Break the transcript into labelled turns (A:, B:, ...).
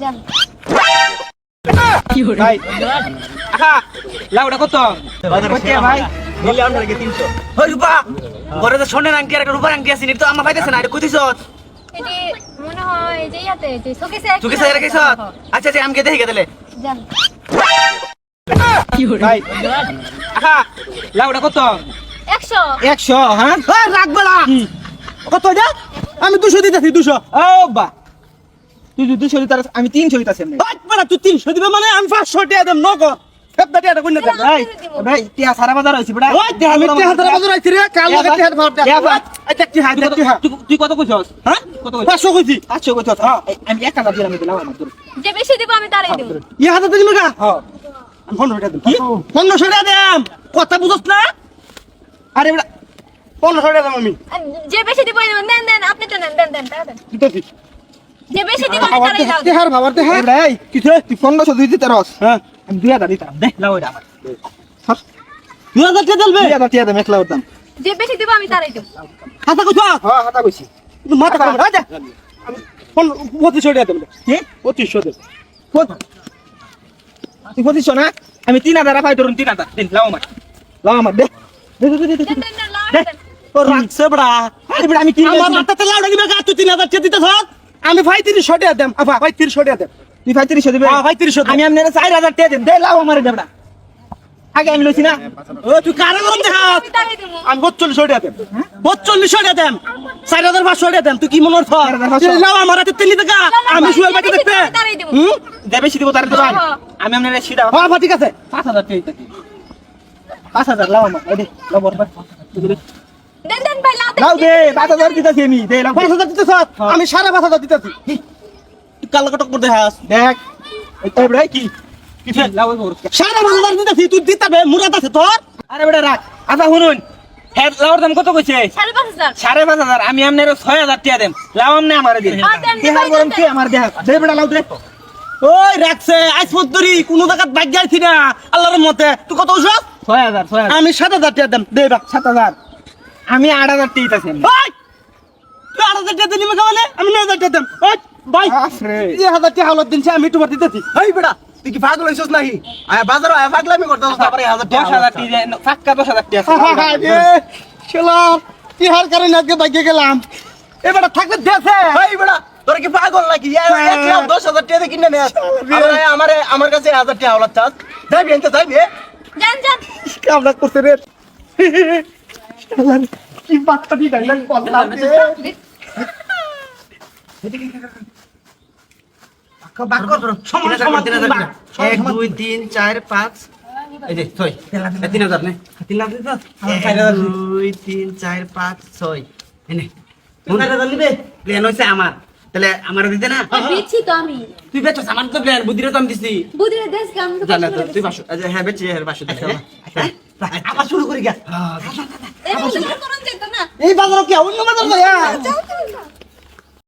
A: যান।
B: ভাই। আহা লাউডা কত? কত ভাই?
C: দিলে আমরা লাগে 300 হই রূপা ঘরে তো সোনের আংটি আর একটা রূপার আংটি আছে নি তো আমার পাইতেছে না এটা কইতিছ?
A: এটি মনে হয় যে ইয়াতে যে শোকেসে
C: তুই কি আচ্ছা আচ্ছা আমাকে দেখে গেলে
A: যান।
B: ভাই। আহা লাউডা কত?
A: একশো।
B: একশো হ্যাঁ? কত যা আমি দুশো দিতেছি দুশো। ও বা তুই যদি দুশো দিতে আমি তিনশো দিতেছি
C: বাড়া তুই 300 দিবে মানে আমি 500 টাকা দেব নক হেবদা টাকা কই না দেব?
B: ভাই ভাই টিয়া সারা বাজার হয়েছে বেটা।
C: ওই দেখ আমি টিয়া হাজার বাজার আইছি রে কাল লাগে টিয়া হাজার
B: টিয়া ভাত।
C: টিয়া হাজার টিয়া
B: তুই- কত কইছস?
C: হ্যাঁ?
B: কত কইছস?
C: 500 কইছি।
B: কইছস হ্যাঁ আমি এক হাজার দিলাম দিলাম আমার তোর।
A: যে বেশি দিব আমি তারাই দিব।
C: ই হাজার দিবি গা
B: হ্যাঁ।
C: আমি 15 টাকা দেব। কি? 1500 টাকা দেম। কথা বুঝছ না? আরে বেটা 1500 টাকা দেব আমি।
A: যে বেশি দিব দেন আপনি তো নেন দেন দেন যে বেশি দিব আমি তারাই দাও
C: টিয়া বাবার টিয়া
B: এই কিছু তুই পনেরোশো দুই দিতে রস
C: হ্যাঁ।
B: আমি দুই হাজার দিতাম দে লাউ এটা আমার
C: 2000 টাকা দিলবে?
B: দুই হাজার টিয়া দাম এক লাউর দাম।
A: যে বেশি দিব আমি তারাই দিব।
C: হাতা কইছ?
B: হ্যাঁ হাতা কইছি।
C: কিন্তু মাথা খারাপ হয়ে আমি 2500 টাকা দেব।
B: কি?
C: 2500 দেব।
B: কত? তুই পঁচিশশো না? আমি তিন হাজার পাই ধরুন তিন হাজার। দিন লাও আমার। লাও আমার দে। দে দে দে দে
A: দেন দেন দেন লাও
B: দে।
A: দেন।
C: ও রাখছে বড়া।
B: আরে বেটা আমি কিনে
C: আমার হাতে লাউডা তুই 3000 টাকা দিতেছ? আমি ভাই 300 টাকা দেম। আবা ভাই 300 টাকা দেম।
B: তুই ভাই তিরিশশো দিবে?
C: হ্যাঁ, ভাই 300
B: আমি আপনার চার হাজার টাকা দিন দে লাও আমার দেবড়া আগে আমি লইছি না।
C: ও তুই কারে গরম দেখাস?
A: আমি তারাই দিব।
C: আমি 42 টাকা 42 টাকা দেম। 4500 টাকা দেম। তুই কি মনে
B: 4500
C: লাও আমার হাতে তিন টাকা আমি শুয়ে বাকি দেখতে।
A: দিব।
C: হুম?
B: দিব তার দেবেন
A: হ্যাঁ।
B: আমি আপনার সিধা
C: হ্যাঁ ভাই ঠিক আছে।
B: পাঁচ হাজার টাকা পাঁচ হাজার লাও আমার। এই দে লাও বরবার
A: দেন
B: দে পাঁচ হাজার দিতেছি আমি। দে লাও
C: 5000 দিতেছ? আমি সাড়ে 5000 দিতেছি। তুই কাল কটক করে দেখাস।
B: দেখ কি? কি লাও বর
C: সাড়ে 5000 দিতেছি তুই দিতাবে মুরাদ আছে তোর।
B: আরে বেটা রাখ। আচ্ছা শুনুন। হ্যাঁ লাউর দাম কত কইছে?
A: সাড়ে পাঁচ হাজার।
B: পাঁচ হাজার। আমি আপনার ছয় হাজার আমনে আমার দিন।
A: হ্যাঁ,
B: কি গরম আমার দে বেটা লাউ দে।
C: ওই রাখছে। আজ পদ্ধতি কোন জায়গাত বাইক যাইছি না। আল্লাহর মতে। তুই কত ওষুধ
B: ছয় হাজার ছয় হাজার।
C: আমি সাত হাজার টাকা দেম। দে বা
B: সাত হাজার। আমি আট হাজার টাকা দিতেছি
C: আট হাজার টাকা দিলি মেঘা বলে আমি নয় হাজার টাকা দেম ওই ভাই
B: আফরে।
C: এই হাজার টাকা হলত দিনছে আমি তোমার দিতেছি। এই বেটা তুই কি পাগল হইছস নাকি? আয় বাজার আয় পাগলামি করতেছস তারপরে হাজার
B: দশ হাজার টাকা ফাঁকা দশ হাজার টাকা
C: শালা কি হার কারণে আজকে বাইকে গেলাম? এ বেটা থাকলে দেশে এই বেটা তোর কি পাগল নাকি? দশ হাজার টাকা কিনে নে আমার আমার কাছে হাজার টাকা এনতে রে?
D: দুই পাঁচ ছয় আমার তাহলে আমার দিতে না
A: তো আমি
D: তুই বেচছ আমার তো প্লেন বুদ্ধিরে তো আমি দিছি
A: বুদিরে দেশ
D: তুই আচ্ছা, হ্যাঁ বেচছি হ্যাঁ দিচ্ছি
C: আবার শুরু করি গা।
A: এই করুন যেত না।
C: এই বাজার কি? অন্য বাজার